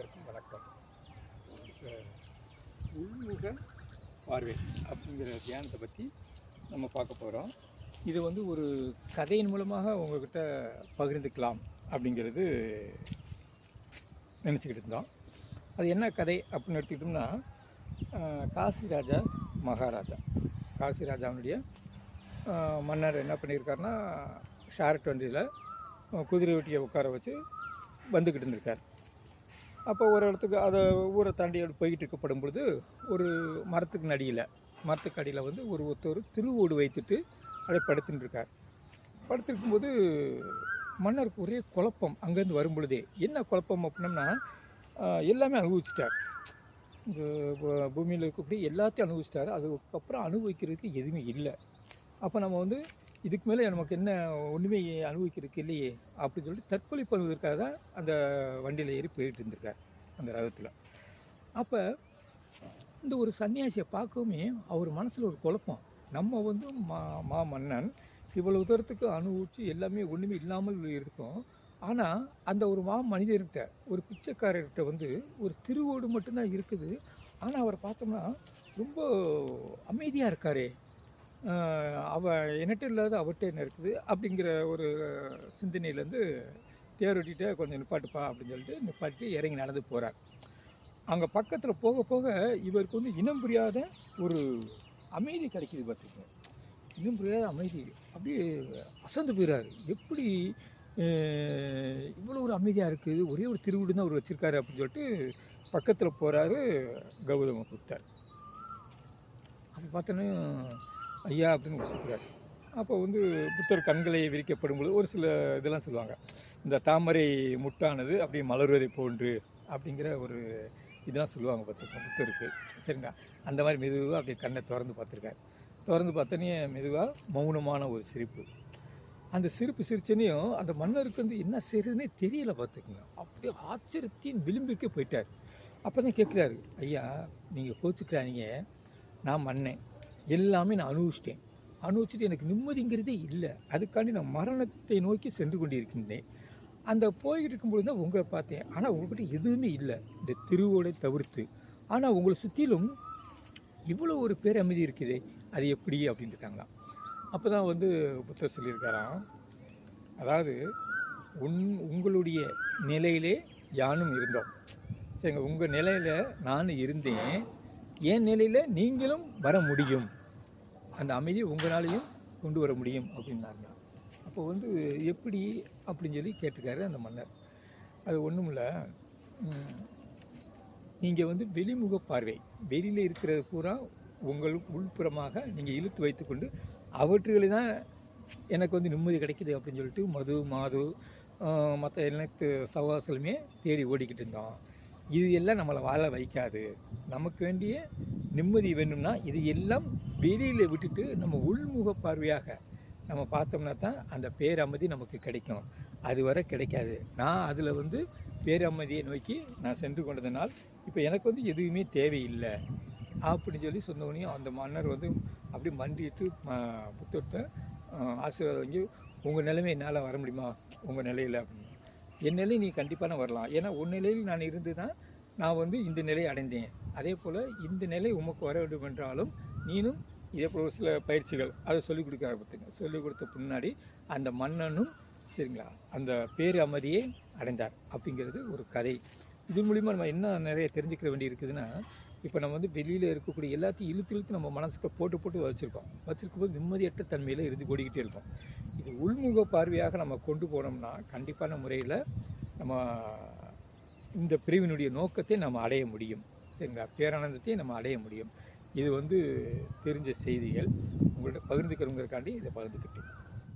அனைவருக்கும் வணக்கம். உள்முக பார்வை அப்படிங்கிற தியானத்தை பற்றி நம்ம பார்க்க போகிறோம் இது வந்து ஒரு கதையின் மூலமாக உங்ககிட்ட பகிர்ந்துக்கலாம் அப்படிங்கிறது நினச்சிக்கிட்டு இருந்தோம். அது என்ன கதை அப்படின்னு எடுத்துக்கிட்டோம்னா காசி ராஜா மகாராஜா. காசி ராஜாவுடைய மன்னர் என்ன பண்ணியிருக்காருன்னா ஷார்ட் வண்டியில் குதிரை வெட்டியை உட்கார வச்சு வந்துக்கிட்டு இருந்திருக்கார். அப்போ ஒரு இடத்துக்கு அதை ஊரை தாண்டி போய்கிட்டு இருக்கப்படும் பொழுது ஒரு மரத்துக்கு நடியில் மரத்துக்கு அடியில் வந்து ஒரு ஒருத்தர் திருவோடு வைத்துட்டு அதை படுத்துட்டு இருக்கார். படுத்திருக்கும்போது மன்னருக்கு ஒரே குழப்பம். அங்கேருந்து வரும் பொழுதே என்ன குழப்பம் அப்படின்னம்னா எல்லாமே அனுபவிச்சிட்டார். இந்த பூமியில் இருக்கக்கூடிய எல்லாத்தையும் அனுபவிச்சிட்டார். அதுக்கப்புறம் அனுபவிக்கிறதுக்கு எதுவுமே இல்லை. அப்போ நம்ம வந்து இதுக்கு மேலே நமக்கு என்ன ஒன்றுமே அனுபவிக்கிறதுக்கு இல்லையே அப்படின்னு சொல்லிட்டு தற்கொலை பண்ணுவதற்காக தான் அந்த வண்டியில் ஏறி போயிட்டு இருந்திருக்கார் அந்த ரகத்தில். அப்போ இந்த ஒரு சன்னியாசியை பார்க்கவுமே அவர் மனசில் ஒரு குழப்பம். நம்ம வந்து மா மா மன்னன் இவ்வளவு தூரத்துக்கு அனுபவிச்சு எல்லாமே ஒன்றுமே இல்லாமல் இருக்கும். ஆனால் அந்த ஒரு மா மனிதர்கிட்ட ஒரு பிச்சைக்காரர்கிட்ட வந்து ஒரு திருவோடு மட்டும்தான் இருக்குது. ஆனால் அவரை பார்த்தோம்னா ரொம்ப அமைதியாக இருக்காரே. ஆஹ் அவ என்கிட்ட இல்லாத அவர்கிட்ட என்ன இருக்குது? அப்படிங்கிற ஒரு சிந்தனையிலேருந்து தேரோட்டிகிட்ட கொஞ்சம் நிப்பாட்டுப்பா அப்படின்னு சொல்லிட்டு நிப்பாட்டி இறங்கி நடந்து போகிறார் அங்கே பக்கத்தில் போக போக இவருக்கு வந்து இனம் புரியாத ஒரு அமைதி கிடைக்கிது பார்த்துக்கோங்க இனம் புரியாத அமைதி. அப்படியே அசந்து போயிறாரு. எப்படி இவ்வளோ ஒரு அமைதியாக இருக்குது ஒரே ஒரு திருவிடு தான் அவர் வச்சுருக்காரு அப்படின்னு சொல்லிட்டு பக்கத்தில் போகிறாரு கௌதம புத்தர். அப்போ பார்த்தோன்னே ஐயா அப்படின்னு உசிக்கிறார் அப்போ வந்து புத்தர் கண்களை விரிக்கப்படும் பொழுது ஒரு சில இதெல்லாம் சொல்லுவாங்க. இந்த தாமரை முட்டானது அப்படியே மலர்வதை போன்று அப்படிங்கிற ஒரு இதெல்லாம் சொல்லுவாங்க பார்த்துருக்கோம் புத்தருக்கு. சரிங்களா? அந்த மாதிரி மெதுவாக அப்படியே கண்ணை திறந்து பார்த்துருக்காரு. திறந்து பார்த்தோன்னே மெதுவாக மௌனமான ஒரு சிரிப்பு. அந்த சிரிப்பு சிரிச்சனையும் அந்த மன்னருக்கு வந்து என்ன செய்யறதுனே தெரியல பார்த்துக்குங்க. அப்படியே ஆச்சரியத்தின் விளிம்புக்கே போயிட்டார். அப்போ தான் கேட்குறாரு ஐயா நீங்கள் கோச்சுக்கிறாங்க நான் மன்னேன். எல்லாமே நான் அனுபவிச்சிட்டேன். அனுபவிச்சுட்டு எனக்கு நிம்மதிங்கிறதே இல்லை. அதுக்காண்டி நான் மரணத்தை நோக்கி சென்று கொண்டிருக்கின்றேன். அந்த போய்கிட்டு இருக்கும்பொழுது தான் உங்களை பார்த்தேன். ஆனால் உங்கள்கிட்ட எதுவுமே இல்லை. இந்த திருவோடை தவிர்த்து. ஆனால் உங்களை சுற்றிலும் இவ்வளோ ஒரு பேர் அமைதி இருக்குதே. அது எப்படி அப்படின்ட்டு அப்போ தான் வந்து புத்தர் சொல்லியிருக்காராம். அதாவது உன் உங்களுடைய நிலையிலே யானும் இருந்தோம். சரிங்க உங்கள் நிலையில் நானும் இருந்தேன். என் நிலையில் நீங்களும் வர முடியும்? அந்த அமைதியை உங்களாலையும் கொண்டு வர முடியும் அப்படின்னாங்க. அப்போ வந்து எப்படி அப்படின்னு சொல்லி கேட்டிருக்காரு அந்த மன்னர். அது ஒன்றும் இல்லை. நீங்கள் வந்து வெளிமுக பார்வை வெளியில் இருக்கிறது பூரா உங்கள் உள்புறமாக நீங்கள் இழுத்து வைத்துக்கொண்டு அவற்றுகளை தான் எனக்கு வந்து நிம்மதி கிடைக்கிது அப்படின்னு சொல்லிட்டு மது மாது மற்ற எனக்கு சவாசலுமே தேடி ஓடிக்கிட்டு இருந்தோம் இது எல்லாம் நம்மளை வாழ வைக்காது. நமக்கு வேண்டிய நிம்மதி வேணும்னா இது எல்லாம் வெளியில் விட்டுட்டு நம்ம உள்முக பார்வையாக நம்ம பார்த்தோம்னா தான் அந்த பேரமதி நமக்கு கிடைக்கும். அது வரை கிடைக்காது. நான் அதில் வந்து பேரமதியை நோக்கி நான் சென்று கொண்டதனால் இப்போ எனக்கு வந்து எதுவுமே தேவையில்லை. அப்படின்னு சொல்லி சொன்னவனையும் அந்த மன்னர் வந்து அப்படி மண்டிட்டு புத்தர்கிட்ட ஆசீர்வாதம் வாங்கி உங்கள் நிலைமை என்னால் வர முடியுமா? உங்கள் நிலையில் அப்படின்னு என் நிலை நீ கண்டிப்பாக வரலாம். ஏன்னா உன் நிலையில் நான் இருந்து தான் நான் வந்து இந்த நிலையை அடைந்தேன். அதே போல் இந்த நிலை உமக்கு வர வேண்டும் என்றாலும் நீனும் இதே போல் ஒரு சில பயிற்சிகள் அதை சொல்லிக் கொடுக்க ஆரம்பித்துங்க. சொல்லிக் கொடுத்த பின்னாடி அந்த மன்னனும் சரிங்களா அந்த பேர் அமைதியை அடைந்தார் அப்படிங்கிறது ஒரு கதை. இது மூலிமா நம்ம என்ன நிறைய தெரிஞ்சுக்க வேண்டி இருக்குதுன்னா இப்போ நம்ம வந்து வெளியில் இருக்கக்கூடிய எல்லாத்தையும் இழுத்து இழுத்து நம்ம மனசுக்கு போட்டு போட்டு வச்சுருக்கோம். வச்சுருக்கும் போது நிம்மதியற்ற தன்மையில் இருந்து ஓடிக்கிட்டே இருக்கோம். இது உள்முக பார்வையாக நம்ம கொண்டு போனோம்னா கண்டிப்பான முறையில் நம்ம இந்த பிரிவினுடைய நோக்கத்தை நம்ம அடைய முடியும். சரிங்களா? பேரானந்தத்தை நம்ம அடைய முடியும். இது வந்து தெரிஞ்ச செய்திகள். உங்கள்கிட்ட பகிர்ந்துக்கிறவங்களுக்காண்டி இதை பகிர்ந்துக்கிட்டேன்.